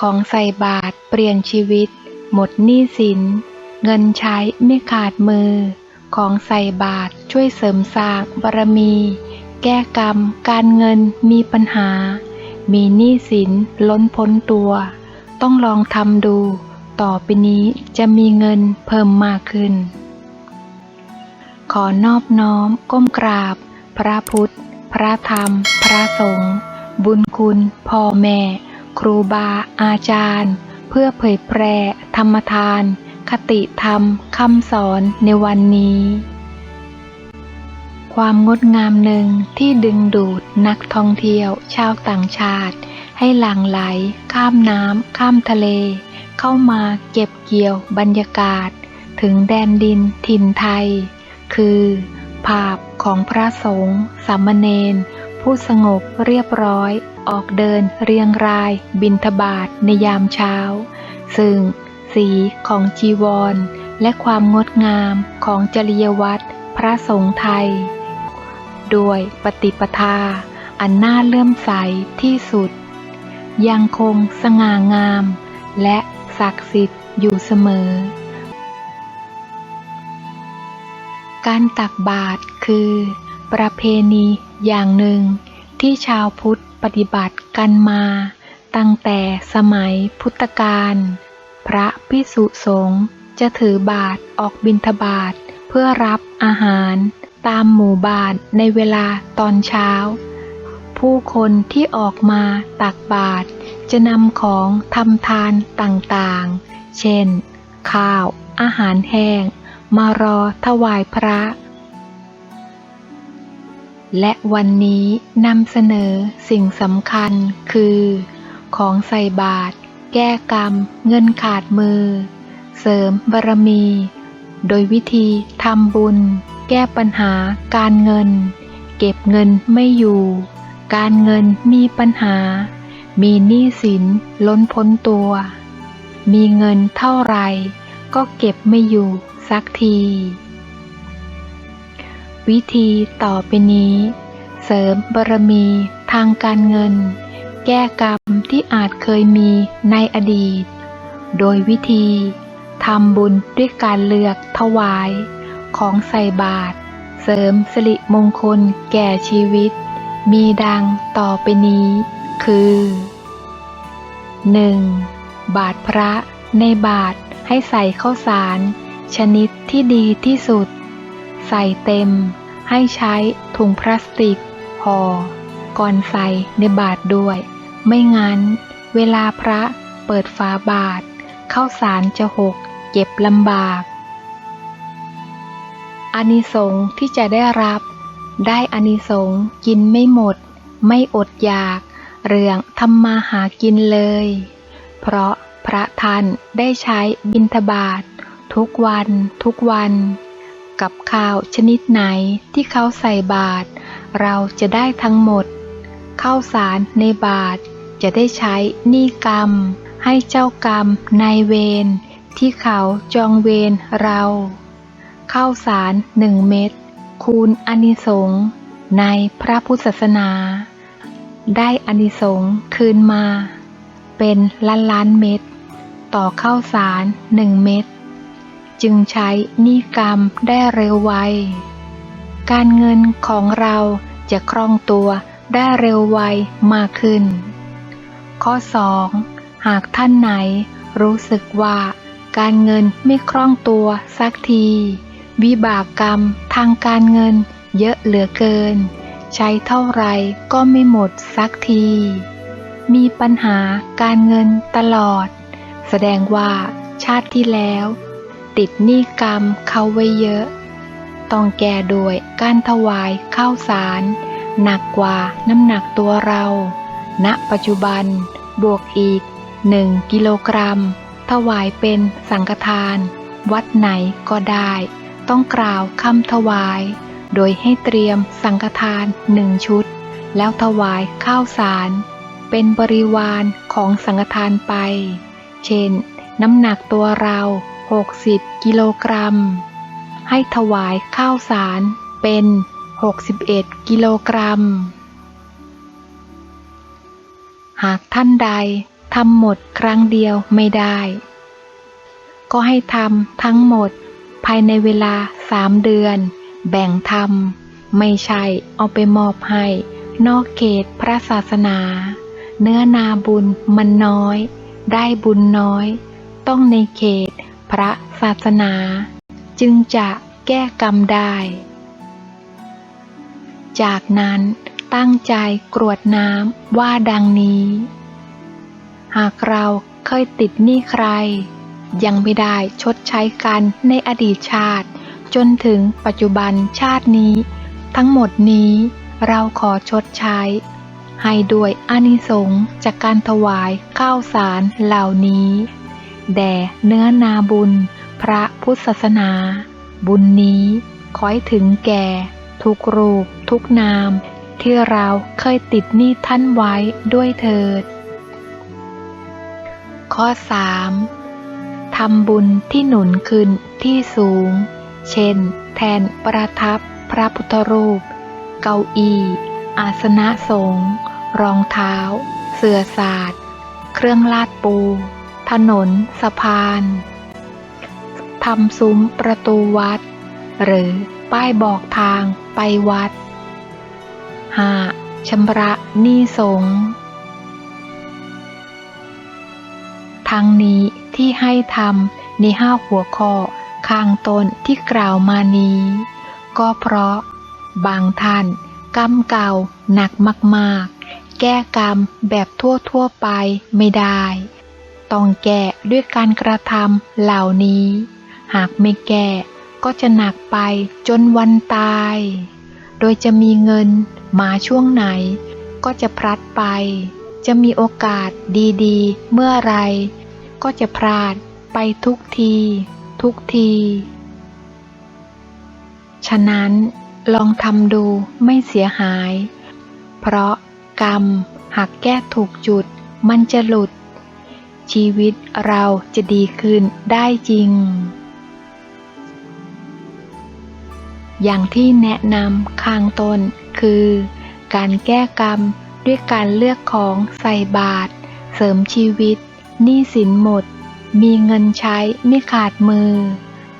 ของใส่บาตรเปลี่ยนชีวิต หมดหนี้สิน เงินใช้ไม่ขาดมือ ของใส่บาตรช่วยเสริมสร้างบารมี แก้กรรม การเงินมีปัญหา มีหนี้สินล้นพ้นตัว ต้องลองทำดู ต่อไปนี้จะมีเงินเพิ่มมากขึ้น ขอนอบน้อมก้มกราบ พระพุทธ พระธรรม พระสงฆ์บุญคุณพ่อแม่ ครูบาอาจารย์ เพื่อเผยแพร่ธรรมทาน คติธรรมคำสอนในวันนี้ ความงดงามหนึ่งที่ดึงดูดนักท่องเที่ยวชาวต่างชาติ ให้หลั่งไหล ข้ามน้ำข้ามทะเล เข้ามาเก็บเกี่ยวบรรยากาศ ถึงแดนดินถิ่นไทย คือ ภาพของพระสงฆ์สามเณร ผู้สงบเรียบร้อย ออกเดินเรียงราย บินทบาทในยามเช้า ซึ่งสีของจีวร และความงดงามของจริยวัตรพระสงฆ์ไทย ด้วยปฏิปทา อันน่าเลื่อมใสที่สุด ยังคงสง่างาม และศักดิ์สิทธิ์อยู่เสมอ การตักบาตรคือประเพณี อย่างหนึ่งที่ชาวพุทธปฏิบัติกันมา ตั้งแต่สมัยพุทธกาลพระพิสุสงฆ์จะถือบาตรออกบิณฑบาตเพื่อรับอาหารตามหมู่บ้านในเวลาตอนเช้า ผู้คนที่ออกมาตักบาตรจะนำของทำทานต่างๆ เช่น ข้าว อาหารแห้ง มารอถวายพระ และวันนี้นำเสนอสิ่งสำคัญคือ ของใส่บาตรแก้กรรม เงินขาดมือ เสริมบารมี โดยวิธีทำบุญ แก้ปัญหาการเงิน เก็บเงินไม่อยู่ การเงินมีปัญหา มีหนี้สินล้นพ้นตัว มีเงินเท่าไหร่ก็เก็บไม่อยู่สักที วิธีต่อไปนี้ เสริมบารมีทางการเงิน แก้กรรมที่อาจเคยมีในอดีต โดยวิธีทำบุญด้วยการเลือกถวาย ของใส่บาตรเสริมสิริมงคลแก่ชีวิต มีดังต่อไปนี้ คือ 1. บาทพระในบาทให้ใส่ข้าวสาร ชนิดที่ดีที่สุด ใส่เต็ม ให้ใช้ถุงพลาสติกห่อก่อนใส่ในบาทด้วย ไม่งั้น เวลาพระเปิดฝาบาทข้าสารจะหกเก็บลำบากอานิสงส์ที่จะได้รับ ได้อานิสงส์กินไม่หมด ไม่อดอยาก เรื่องทำมาหากินเลย เพราะพระท่านได้ใช้บิณฑบาตทุกวันทุกวัน กับข้าวชนิดไหนที่เขาใส่บาตรเราจะได้ทั้งหมด ข้าวสารในบาตรจะได้ใช้หนี้กรรม ให้เจ้ากรรมนายเวรที่เขาจองเวรเราข้าวสารหนึ่งเม็ดคูณอนิสงส์ในพระพุทธศาสนา ได้อนิสงส์คืนมา เป็นล้านล้านเม็ดต่อข้าวสารหนึ่งเม็ด จึงใช้นี้กรรมได้เร็วไว การเงินของเราจะคล่องตัวได้เร็วไวมากขึ้น ข้อ 2. หากท่านไหนรู้สึกว่าการเงินไม่คล่องตัวสักที วิบากกรรมทางการเงินเยอะเหลือเกิน ใช้เท่าไรก็ไม่หมดสักที มีปัญหาการเงินตลอด แสดงว่าชาติที่แล้ว ติดหนี้กรรมเขาไว้เยอะ ต้องแก้ด้วยการถวายข้าวสาร หนักกว่าน้ำหนักตัวเรา ณ ปัจจุบัน บวกอีก 1 กิโลกรัม ถวายเป็นสังฆทาน วัดไหนก็ได้ ต้องกล่าวคำถวาย โดยให้เตรียมสังฆทานหนึ่งชุด แล้วถวายข้าวสาร เป็นบริวารของสังฆทานไป เช่น น้ำหนักตัวเรา 60 กิโลกรัม ให้ถวายข้าวสารเป็น 61 กิโลกรัม หากท่านใดทำหมดครั้งเดียวไม่ได้ ก็ให้ทำทั้งหมดภายในเวลาสามเดือน แบ่งทำไม่ใช่เอาไปมอบให้ นอกเขตพระศาสนา เนื้อนาบุญมันน้อย ได้บุญน้อย ต้องในเขต พระศาสนา จึงจะแก้กรรมได้ จากนั้นตั้งใจกรวดน้ำว่าดังนี้ หากเราเคยติดหนี้ใคร ยังไม่ได้ชดใช้กันในอดีตชาติ จนถึงปัจจุบันชาตินี้ ทั้งหมดนี้เราขอชดใช้ ให้ด้วยอานิสงส์จากการถวายข้าวสารเหล่านี้ แด่เนื้อนาบุญ พระพุทธศาสนา บุญนี้ขอให้ถึงแก่ ทุกรูป ทุกนาม ที่เราเคยติดหนี้ท่านไว้ด้วยเถิด ข้อ 3. ทำบุญที่หนุนขึ้นที่สูง เช่น แทนประทับพระพุทธรูป เก้าอี้ อาสนะสงฆ์รองเท้า เสื่อศาสตร์ เครื่องลาดปู ถนนสะพานทำซุ้มประตูวัด หรือป้ายบอกทางไปวัด 5. ชำระหนี้สงทั้งนี้ที่ให้ทำในห้าหัวข้อข้างต้นที่กล่าวมานี้ ก็เพราะ บางท่านกรรมเก่าหนักมาก ๆ แก้กรรมแบบทั่ว ๆ ไปไม่ได้ ต้องแก้ด้วยการกระทำเหล่านี้ หากไม่แก้ก็จะหนักไปจนวันตาย โดยจะมีเงินมาช่วงไหน ก็จะพลัดไป จะมีโอกาสดีๆ เมื่อไร ก็จะพลาดไปทุกที ทุกที ฉะนั้นลองทำดูไม่เสียหาย เพราะกรรมหากแก้ถูกจุดมันจะหลุด ชีวิตเราจะดีขึ้นได้จริง อย่างที่แนะนำข้างต้นคือ การแก้กรรมด้วยการเลือกของใส่บาตรเสริมชีวิตหนี้สินหมด มีเงินใช้ไม่ขาดมือ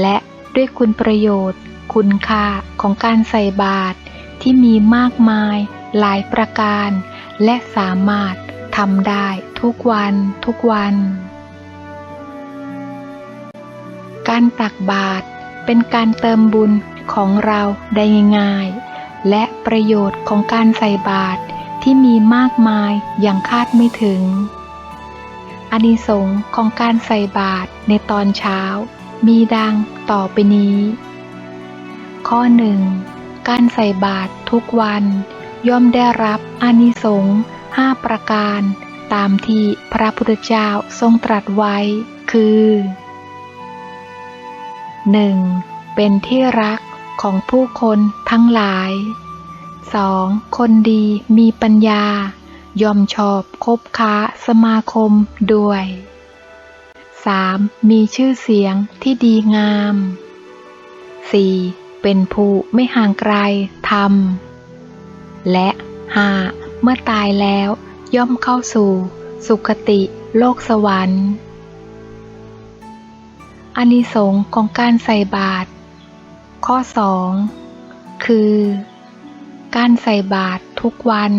และด้วยคุณประโยชน์ คุณค่าของการใส่บาตรที่มีมากมายหลายประการ และสามารถทำได้ ทุกวันทุกวัน การตักบาตรเป็นการเติมบุญของเราได้ง่ายๆ และประโยชน์ของการใส่บาตรที่มีมากมายอย่างคาดไม่ถึง อานิสงส์ของการใส่บาตรในตอนเช้า มีดังต่อไปนี้ ข้อหนึ่งการใส่บาตรทุกวัน ย่อมได้รับอานิสงส์ห้าประการ ตามที่พระพุทธเจ้าทรงตรัสไว้ คือ 1. เป็นที่รักของผู้คนทั้งหลาย 2. คนดีมีปัญญา ยอมชอบคบค้าสมาคมด้วย 3. มีชื่อเสียงที่ดีงาม 4. เป็นผู้ไม่ห่างไกลธรรม และ 5. เมื่อตายแล้ว ย่อมเข้าสู่ สุคติโลกสวรรค์อานิสงส์ของการใส่บาตรข้อ 2 คือ การใส่บาตรทุกวัน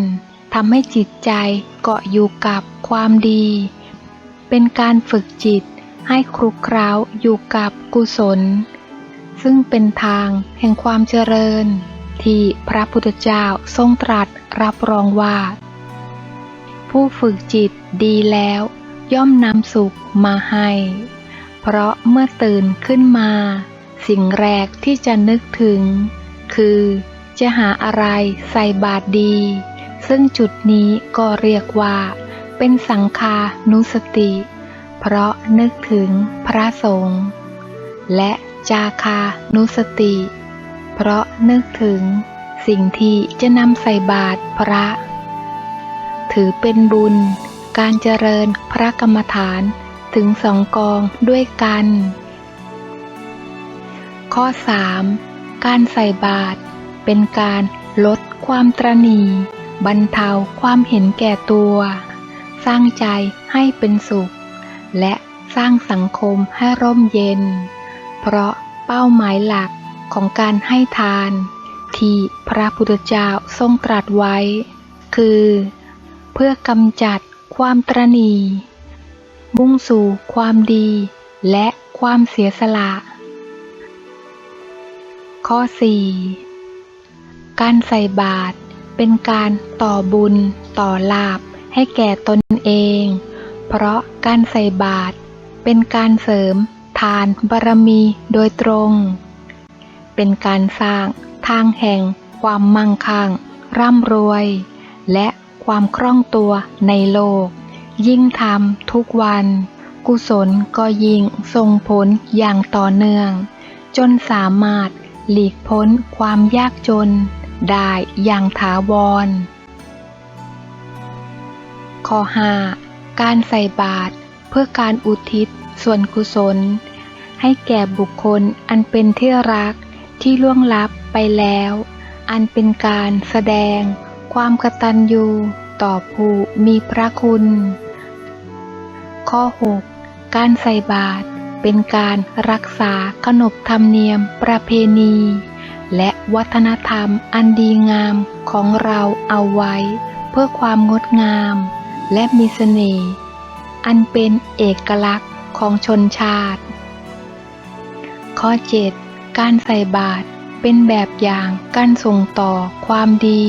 ทำให้จิตใจเกาะอยู่กับความดี เป็นการฝึกจิตให้คลุกคล้าอยู่กับกุศล ซึ่งเป็นทางแห่งความเจริญ ที่พระพุทธเจ้าทรงตรัสรับรองว่า ผู้ฝึกจิตดีแล้ว ย่อมนำสุขมาให้ เพราะเมื่อตื่นขึ้นมา สิ่งแรกที่จะนึกถึง คือจะหาอะไรใส่บาตรดี ซึ่งจุดนี้ก็เรียกว่า เป็นสังคานุสติ เพราะนึกถึงพระสงฆ์และจาคานุสติ เพราะนึกถึงสิ่งที่จะนำใส่บาตรพระ ถือเป็นบุญ การเจริญพระกรรมฐานถึงสองกองด้วยกัน ข้อ 3. การใส่บาตรเป็นการลดความตรณีบรรเทาความเห็นแก่ตัว สร้างใจให้เป็นสุข และสร้างสังคมให้ร่มเย็น เพราะเป้าหมายหลักของการให้ทาน ที่พระพุทธเจ้าทรงตรัสไว้ คือ เพื่อกำจัดความตรณีมุ่งสู่ความดี และความเสียสละ ข้อ 4 การใส่บาตรเป็นการต่อบุญต่อลาบให้แก่ตนเอง เพราะการใส่บาตรเป็นการเสริมทานบารมีโดยตรง เป็นการสร้างทางแห่งความมั่งคั่งร่ำรวย และ ความคล่องตัวในโลก ยิ่งทำทุกวัน กุศลก็ยิ่งส่งผลอย่างต่อเนื่อง จนสามารถหลีกพ้นความยากจนได้อย่างถาวร ข้อ 5 การใส่บาตรเพื่อการอุทิศส่วนกุศล ให้แก่บุคคลอันเป็นที่รักที่ล่วงลับไปแล้ว อันเป็นการแสดง ความกตัญญูต่อผู้มีพระคุณ ข้อ 6 การใส่บาตรเป็นการรักษาขนบธรรมเนียมประเพณี และวัฒนธรรมอันดีงามของเราเอาไว้ เพื่อความงดงาม และมีเสน่ห์อันเป็นเอกลักษณ์ของชนชาติ ข้อ 7 การใส่บาตรเป็นแบบอย่างการส่งต่อความดี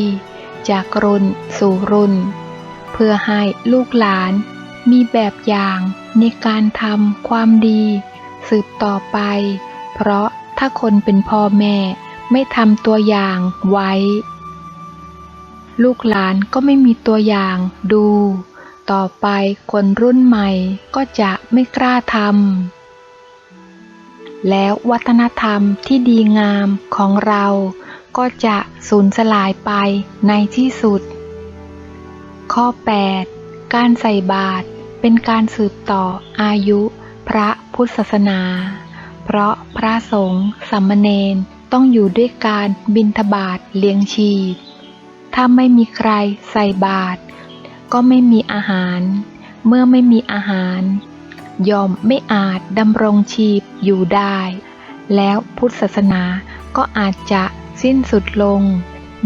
จากรุ่นสู่รุ่น เพื่อให้ลูกหลานมีแบบอย่างในการทำความดี สืบต่อไป เพราะถ้าคนเป็นพ่อแม่ไม่ทำตัวอย่างไว้ ลูกหลานก็ไม่มีตัวอย่างดู ต่อไปคนรุ่นใหม่ก็จะไม่กล้าทำแล้ววัฒนธรรมที่ดีงามของเรา ก็จะสูญสลายไปในที่สุด ข้อ 8 การใส่บาตรเป็นการสืบต่ออายุพระพุทธศาสนา เพราะพระสงฆ์สามเณรต้องอยู่ด้วยการบิณฑบาตเลี้ยงชีพ ถ้าไม่มีใครใส่บาตรก็ไม่มีอาหาร เมื่อไม่มีอาหารยอมไม่อาจดำรงชีพอยู่ได้ แล้วพุทธศาสนาก็อาจจะ สิ้นสุดลง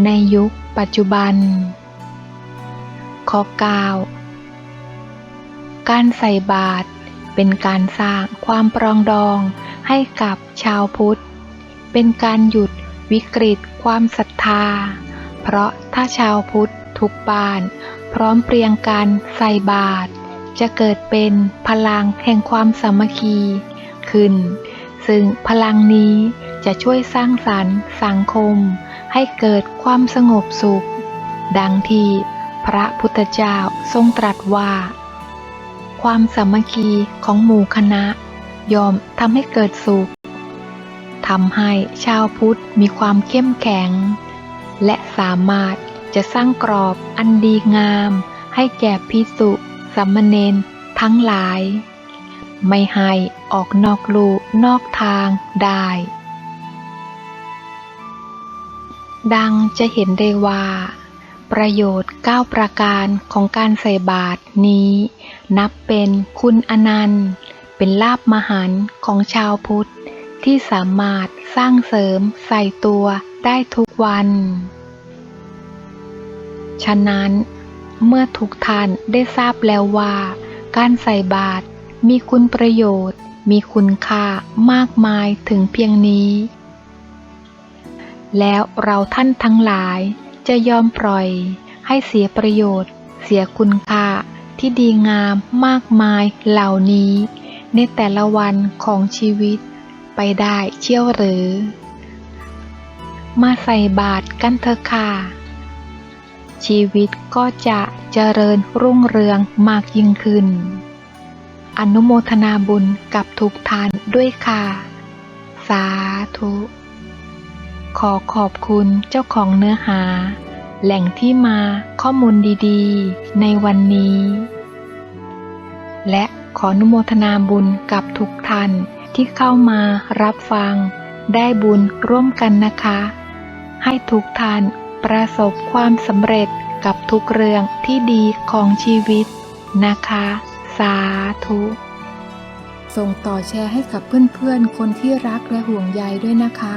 ในยุคปัจจุบัน ข้อ 9 การใส่บาตรเป็นการสร้างความปรองดองให้กับชาวพุทธ เป็นการหยุดวิกฤตความศรัทธา เพราะถ้าชาวพุทธทุกบ้าน พร้อมเพรียงกันใส่บาตรจะเกิดเป็นพลังแห่งความสามัคคีขึ้น ซึ่งพลังนี้ จะช่วยสร้างสรรค์สังคม ให้เกิดความสงบสุข ดังที่พระพุทธเจ้าทรงตรัสว่า ความสามัคคีของหมู่คณะ ยอมทำให้เกิดสุขทำให้ชาวพุทธมีความเข้มแข็ง และสามารถจะสร้างกรอบอันดีงาม ให้แก่พิสุสามเณรทั้งหลาย ไม่ให้ออกนอกลูนอกทางได้ ดังจะเห็นได้ว่า ประโยชน์ 9 ประการของการใส่บาตรนี้ นับเป็นคุณอนันต์ เป็นลาบมหันต์ของชาวพุทธ ที่สามารถสร้างเสริมใส่ตัวได้ทุกวัน ฉะนั้น เมื่อทุกท่านได้ทราบแล้วว่า การใส่บาตรมีคุณประโยชน์ มีคุณค่ามากมายถึงเพียงนี้ แล้วเราท่านทั้งหลายจะยอมปล่อย ให้เสียประโยชน์ เสียคุณค่าที่ดีงามมากมายเหล่านี้ ในแต่ละวันของชีวิตไปได้เชี่ยวหรือ มาใส่บาตรกันเถอะค่ะ ชีวิตก็จะเจริญรุ่งเรืองมากยิ่งขึ้น อนุโมทนาบุญกับทุกทานด้วยค่ะ สาธุ ขอขอบคุณเจ้าของเนื้อหา แหล่งที่มาข้อมูลดีๆ ในวันนี้ และขออนุโมทนาบุญกับทุกท่านที่เข้ามารับฟัง ได้บุญร่วมกันนะคะ ให้ทุกท่านประสบความสำเร็จกับทุกเรื่องที่ดีของชีวิตนะคะ สาธุ ส่งต่อแชร์ให้กับเพื่อนๆ คนที่รักและห่วงใยด้วยนะคะ